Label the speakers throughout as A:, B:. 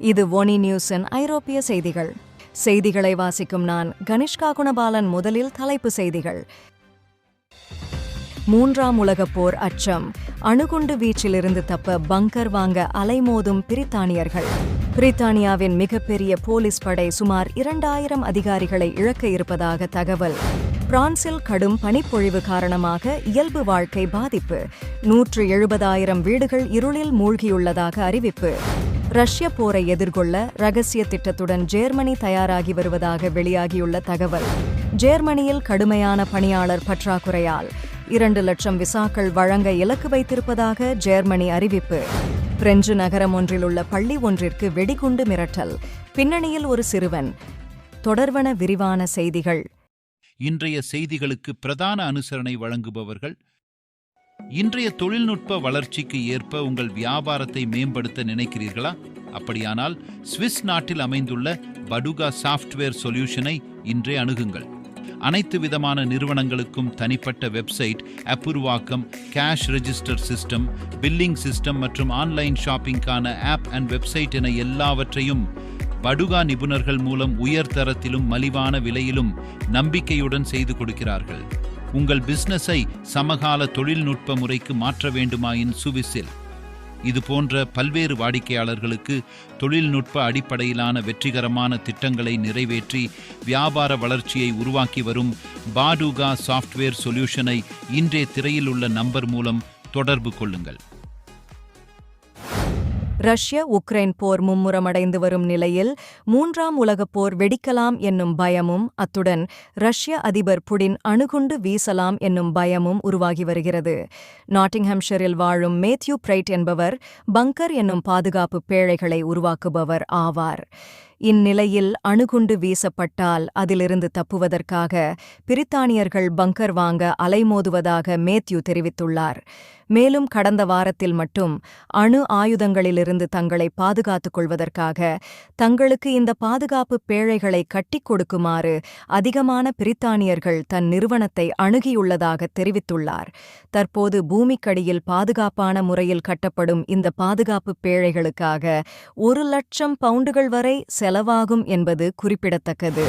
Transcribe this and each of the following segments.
A: இது ஒனி நியூஸின் ஐரோப்பிய செய்திகள். செய்திகளை வாசிக்கும் நான் கனிஷ்கா குணபாலன் முதலில் தலைப்பு செய்திகள். மூன்றாம் உலகப் போர் அச்சம். அணுகுண்டு வீச்சிலிருந்து தப்ப பங்கர் வாங்க அலைமோதும் பிரித்தானியர்கள். பிரித்தானியாவின் மிகப்பெரிய போலீஸ் படை சுமார் இரண்டாயிரம் அதிகாரிகளை இழக்க இருப்பதாக தகவல். பிரான்சில் கடும் பனிப்பொழிவு காரணமாக இயல்பு வாழ்க்கை பாதிப்பு. நூற்று எழுபதாயிரம் வீடுகள் இருளில் மூழ்கியுள்ளதாக அறிவிப்பு. ரஷ்ய போரை எதிர்கொள்ள ரகசிய திட்டத்துடன் ஜேர்மனி தயாராகி வருவதாக வெளியாகியுள்ள தகவல். ஜேர்மனியில் கடுமையான பணியாளர் பற்றாக்குறையால் இரண்டு லட்சம் விசாக்கள் வழங்க இலக்கு வைத்திருப்பதாக ஜேர்மனி அறிவிப்பு. பிரெஞ்சு நகரம் ஒன்றில் உள்ள பள்ளி ஒன்றிற்கு வெடிகுண்டு மிரட்டல். பின்னணியில் ஒரு சிறுவன். தொடர்வன விரிவான செய்திகள்.
B: இன்றைய செய்திகளுக்கு பிரதான அனுசரணை வழங்குபவர்கள் இன்றைய தொழில்நுட்ப வளர்ச்சிக்கு ஏற்ப உங்கள் வியாபாரத்தை மேம்படுத்த நினைக்கிறீர்களா? அப்படியானால் சுவிஸ் நாட்டில் அமைந்துள்ள படுகா சாஃப்ட்வேர் சொல்யூஷனை இன்றே அணுகுங்கள். அனைத்து விதமான நிறுவனங்களுக்கும் தனிப்பட்ட website அப்புருவாக்கம் cash register system billing system மற்றும் ஆன்லைன் ஷாப்பிங்கான ஆப் அண்ட் வெப்சைட் என எல்லாவற்றையும் படுகா நிபுணர்கள் மூலம் உயர் தரத்திலும் மலிவான விலையிலும் நம்பிக்கையுடன் செய்து கொடுக்கிறார்கள். உங்கள் பிசினஸை சமகால தொழில்நுட்ப முறைக்கு மாற்ற வேண்டுமாயின் சுவிசில். இது போன்ற பல்வேறு வாடிக்கையாளர்களுக்கு தொழில்நுட்ப அடிப்படையிலான வெற்றிகரமான திட்டங்களை நிறைவேற்றி வியாபார வளர்ச்சியை உருவாக்கி வரும் பாடுகா சாஃப்ட்வேர் சொல்யூஷனை இன்றே திரையில் உள்ள நம்பர் மூலம் தொடர்பு கொள்ளுங்கள்.
A: ரஷ்ய உக்ரைன் போர் மும்முரமடைந்து வரும் நிலையில் மூன்றாம் உலகப் போர் வெடிக்கலாம் என்னும் பயமும் அத்துடன் ரஷ்ய அதிபர் புடின் அணுகுண்டு வீசலாம் என்னும் பயமும் உருவாகி வருகிறது. நாட்டிங்ஹாம்ஷரில் வாழும் மேத்யூ பிரைட் என்பவர் பங்கர் என்னும் பாதுகாப்பு பேழைகளை உருவாக்குபவர் ஆவார். இந்நிலையில் அணுகுண்டு வீசப்பட்டால் அதிலிருந்து தப்புவதற்காக பிரித்தானியர்கள் பங்கர் வாங்க அலைமோதுவதாக மேத்யூ தெரிவித்துள்ளார். மேலும் கடந்த வாரத்தில் மட்டும் அணு ஆயுதங்களிலிருந்து தங்களை பாதுகாத்துக் கொள்வதற்காக தங்களுக்கு இந்த பாதுகாப்பு பேழைகளை கட்டிக் கொடுக்குமாறு அதிகமான பிரித்தானியர்கள் தன் நிறுவனத்தை அணுகியுள்ளதாக தெரிவித்துள்ளார். தற்போது பூமிக்கடியில் பாதுகாப்பான முறையில் கட்டப்படும் இந்த பாதுகாப்பு பேழைகளுக்காக ஒரு லட்சம் பவுண்டுகள் வரை செலவாகும் என்பது குறிப்பிடத்தக்கது.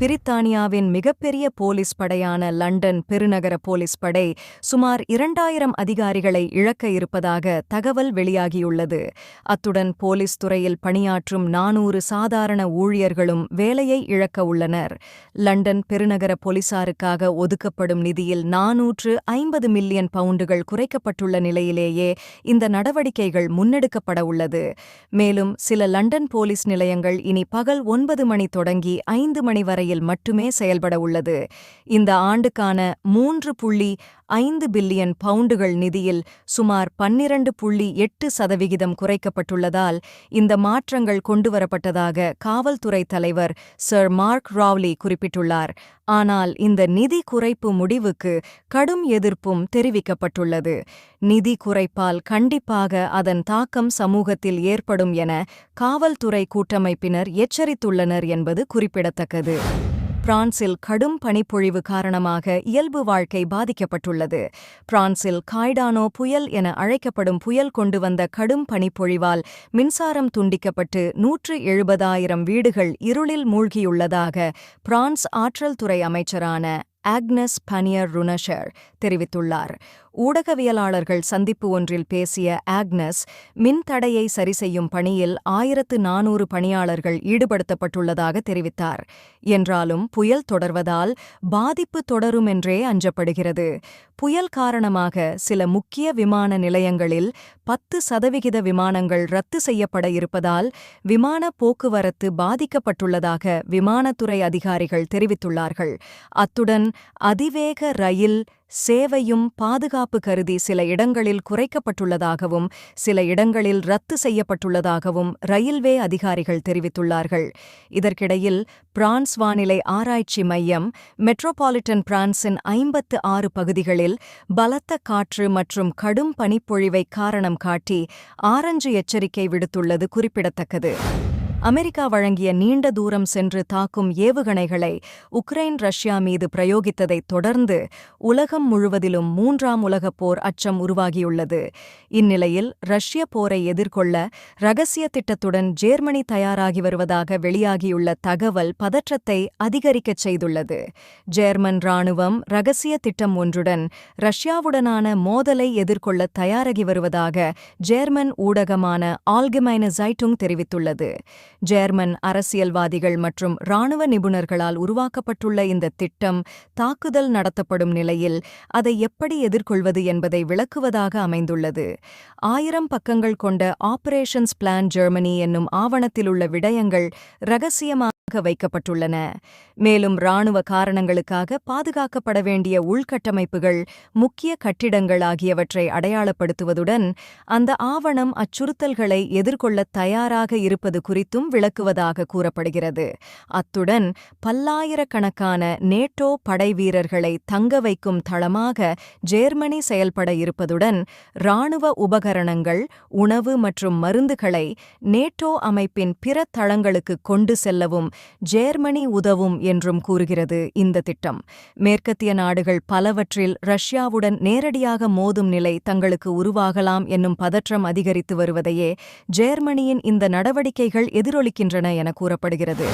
A: பிரித்தானியாவின் மிகப்பெரிய போலீஸ் படையான லண்டன் பெருநகர போலீஸ் படை சுமார் இரண்டாயிரம் அதிகாரிகளை இழக்க இருப்பதாக தகவல் வெளியாகியுள்ளது. அத்துடன் போலீஸ் துறையில் பணியாற்றும் நானூறு சாதாரண ஊழியர்களும் வேலையை இழக்க உள்ளனர். லண்டன் பெருநகர போலீசாருக்காக ஒதுக்கப்படும் நிதியில் நாநூற்று ஐம்பது மில்லியன் பவுண்டுகள் குறைக்கப்பட்டுள்ள நிலையிலேயே இந்த நடவடிக்கைகள் முன்னெடுக்கப்பட உள்ளது. மேலும் சில லண்டன் போலீஸ் நிலையங்கள் இனி பகல் ஒன்பது மணி தொடங்கி ஐந்து மணி வரை வரையில் மட்டுமே செயல்பட உள்ளது. இந்த ஆண்டுக்கான மூன்று புள்ளி ஐந்து பில்லியன் பவுண்டுகள் நிதியில் சுமார் பன்னிரண்டு புள்ளி எட்டு சதவிகிதம் குறைக்கப்பட்டுள்ளதால் இந்த மாற்றங்கள் கொண்டுவரப்பட்டதாக காவல்துறை தலைவர் சர் மார்க் ராவ்லி குறிப்பிட்டுள்ளார். ஆனால் இந்த நிதி குறைப்பு முடிவுக்கு கடும் எதிர்ப்பும் தெரிவிக்கப்பட்டுள்ளது. நிதி குறைப்பால் கண்டிப்பாக அதன் தாக்கம் சமூகத்தில் ஏற்படும் என காவல்துறை கூட்டமைப்பினர் எச்சரித்துள்ளனர் என்பது குறிப்பிடத்தக்கது. பிரான்சில் கடும் பனிப்பொழிவு காரணமாக இயல்பு வாழ்க்கை பாதிக்கப்பட்டுள்ளது. பிரான்சில் காய்டானோ புயல் என அழைக்கப்படும் புயல் கொண்டு வந்த கடும் பனிப்பொழிவால் மின்சாரம் துண்டிக்கப்பட்டு நூற்று எழுபதாயிரம் வீடுகள் இருளில் மூழ்கியுள்ளதாக பிரான்ஸ் ஆற்றல் துறை அமைச்சரான ஆக்னஸ் பனியர் ருனஷர் தெரிவித்துள்ளார். ஊடகவியலாளர்கள் சந்திப்பு ஒன்றில் பேசிய ஆக்னஸ் மின் தடையை பணியில் ஆயிரத்து நானூறு பணியாளர்கள் ஈடுபடுத்தப்பட்டுள்ளதாக தெரிவித்தார். என்றாலும் புயல் தொடர்வதால் பாதிப்பு தொடரும் என்றே அஞ்சப்படுகிறது. புயல் காரணமாக சில முக்கிய விமான நிலையங்களில் பத்து சதவிகித விமானங்கள் ரத்து செய்யப்பட இருப்பதால் விமான போக்குவரத்து பாதிக்கப்பட்டுள்ளதாக விமானத்துறை அதிகாரிகள் தெரிவித்துள்ளார்கள். அத்துடன் அதிவேக ரயில் சேவையும் பாதுகாப்பு கருதி சில இடங்களில் குறைக்கப்பட்டுள்ளதாகவும் சில இடங்களில் ரத்து செய்யப்பட்டுள்ளதாகவும் ரயில்வே அதிகாரிகள் தெரிவித்துள்ளார்கள். இதற்கிடையில் பிரான்ஸ் வானிலை ஆராய்ச்சி மையம் மெட்ரோபாலிட்டன் பிரான்சின் ஐம்பத்து ஆறு பகுதிகளில் பலத்த காற்று மற்றும் கடும் பனிப்பொழிவை காரணம் காட்டி ஆரஞ்சு எச்சரிக்கை விடுத்துள்ளது குறிப்பிடத்தக்கது. அமெரிக்கா வழங்கிய நீண்ட தூரம் சென்று தாக்கும் ஏவுகணைகளை உக்ரைன் ரஷ்யா மீது பிரயோகித்ததைத் தொடர்ந்து உலகம் முழுவதிலும் மூன்றாம் உலகப் போர் அச்சம் உருவாகியுள்ளது. இந்நிலையில் ரஷ்ய போரை எதிர்கொள்ள ரகசிய திட்டத்துடன் ஜேர்மனி தயாராகி வருவதாக வெளியாகியுள்ள தகவல் பதற்றத்தை அதிகரிக்கச் செய்துள்ளது. ஜேர்மன் ராணுவம் ரகசிய திட்டம் ஒன்றுடன் ரஷ்யாவுடனான மோதலை எதிர்கொள்ள தயாராகி வருவதாக ஜேர்மன் ஊடகமான ஆல்கமைன ஜைட்டுங் தெரிவித்துள்ளது. ஜேர்மன் அரசியல்வாதிகள் மற்றும் ராணுவ நிபுணர்களால் உருவாக்கப்பட்டுள்ள இந்த திட்டம் தாக்குதல் நடத்தப்படும் நிலையில் அதை எப்படி எதிர்கொள்வது என்பதை விளக்குவதாக அமைந்துள்ளது. ஆயிரம் பக்கங்கள் கொண்ட ஆபரேஷன்ஸ் பிளான் ஜெர்மனி என்னும் ஆவணத்தில் உள்ள விடயங்கள் ரகசியமாக வைக்கப்பட்டுள்ளன. மேலும் ராணுவ காரணங்களுக்காக பாதுகாக்கப்பட வேண்டிய உள்கட்டமைப்புகள் முக்கிய கட்டிடங்கள் ஆகியவற்றை அடையாளப்படுத்துவதுடன் அந்த ஆவணம் அச்சுறுத்தல்களை எதிர்கொள்ள தயாராக இருப்பது குறித்தும் விளக்குவதாக கூறப்படுகிறது. அத்துடன் பல்லாயிரக்கணக்கான நேட்டோ படைவீரர்களை தங்க வைக்கும் தளமாக ஜேர்மனி செயல்பட இருப்பதுடன் ராணுவ உபகரணங்கள் உணவு மற்றும் மருந்துகளை நேட்டோ அமைப்பின் பிற தளங்களுக்கு கொண்டு செல்லவும் ஜேர்மனி உதவும் என்றும் கூறுகிறது இந்த திட்டம். மேற்கத்திய நாடுகள் பலவற்றில் ரஷ்யாவுடன் நேரடியாக மோதும் நிலை தங்களுக்கு உருவாகலாம் என்னும் பதற்றம் அதிகரித்து வருவதையே ஜேர்மனியின் இந்த நடவடிக்கைகள் எதிரொலிக்கின்றன என கூறப்படுகிறது.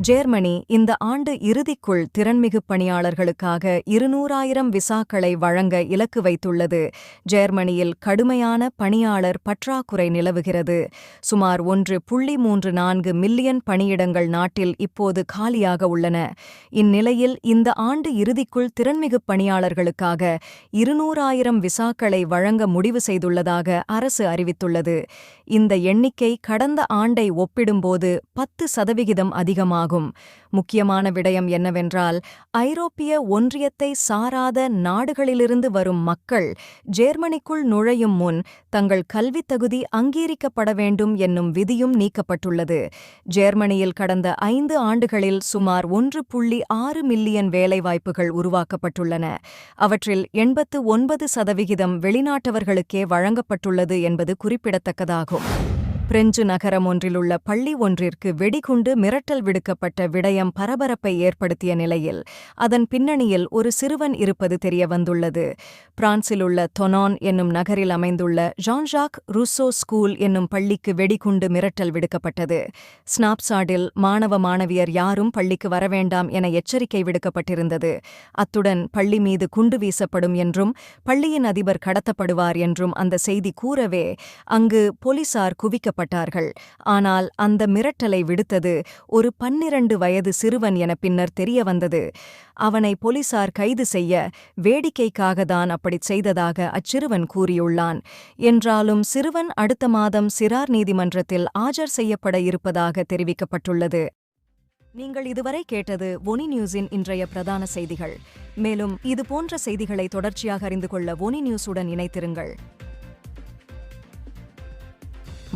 A: ஜேர்மனி இந்த ஆண்டு இறுதிக்குள் திறன்மிகு பணியாளர்களுக்காக இருநூறாயிரம் விசாக்களை வழங்க இலக்கு வைத்துள்ளது. ஜேர்மனியில் கடுமையான பணியாளர் பற்றாக்குறை நிலவுகிறது. சுமார் ஒன்று புள்ளி மூன்று நான்கு மில்லியன் பணியிடங்கள் நாட்டில் இப்போது காலியாக உள்ளன. இந்நிலையில் இந்த ஆண்டு இறுதிக்குள் திறன்மிகு பணியாளர்களுக்காக இருநூறாயிரம் விசாக்களை வழங்க முடிவு செய்துள்ளதாக அரசு அறிவித்துள்ளது. இந்த எண்ணிக்கை கடந்த ஆண்டை ஒப்பிடும்போது பத்து சதவிகிதம் அதிகமாகும். ஆகும். முக்கியமான விடயம் என்னவென்றால் ஐரோப்பிய ஒன்றியத்தை சாராத நாடுகளிலிருந்து வரும் மக்கள் ஜேர்மனிக்குள் நுழையும் முன் தங்கள் கல்வித் தகுதி அங்கீகரிக்கப்பட வேண்டும் என்னும் விதியும் நீக்கப்பட்டுள்ளது. ஜேர்மனியில் கடந்த ஐந்து ஆண்டுகளில் சுமார் ஒன்று புள்ளி ஆறு மில்லியன் வேலைவாய்ப்புகள் உருவாக்கப்பட்டுள்ளன. அவற்றில் எண்பத்து ஒன்பது சதவிகிதம் வெளிநாட்டவர்களுக்கே வழங்கப்பட்டுள்ளது என்பது குறிப்பிடத்தக்கதாகும். பிரெஞ்சு நகரம் ஒன்றிலுள்ள பள்ளி ஒன்றிற்கு வெடிகுண்டு மிரட்டல் விடுக்கப்பட்ட விடயம் பரபரப்பை ஏற்படுத்திய நிலையில் அதன் பின்னணியில் ஒரு சிறுவன் இருப்பது தெரிய வந்துள்ளது பிரான்சிலுள்ள தொனான் என்னும் நகரில் அமைந்துள்ள ஜான் ஜாக் ருசோ ஸ்கூல் என்னும் பள்ளிக்கு வெடிகுண்டு மிரட்டல் விடுக்கப்பட்டது. ஸ்னாப்சாடில் மாணவ மாணவியர் யாரும் பள்ளிக்கு வரவேண்டாம் என எச்சரிக்கை விடுக்கப்பட்டிருந்தது. அத்துடன் பள்ளி மீது குண்டு வீசப்படும் என்றும் பள்ளியின் அதிபர் கடத்தப்படுவார் என்றும் அந்த செய்தி கூறவே அங்கு போலீசார் குவிக்க கொல்லப்பட்டார்கள் ஆனால் அந்த மிரட்டலை விடுத்தது ஒரு பன்னிரண்டு வயது சிறுவன் என பின்னர் தெரிய வந்தது. அவனை போலீசார் கைது செய்ய வேடிக்கைக்காகத்தான் அப்படிச் செய்ததாக அச்சிறுவன் கூறியுள்ளான். என்றாலும் சிறுவன் அடுத்த மாதம் சிறார் நீதிமன்றத்தில் ஆஜர் செய்யப்பட இருப்பதாக தெரிவிக்கப்பட்டுள்ளது. நீங்கள் இதுவரை கேட்டது ஒனி நியூஸின் இன்றைய பிரதான செய்திகள். மேலும் இதுபோன்ற செய்திகளை தொடர்ச்சியாக அறிந்து கொள்ள ஒனி நியூஸுடன் இணைத்திருங்கள்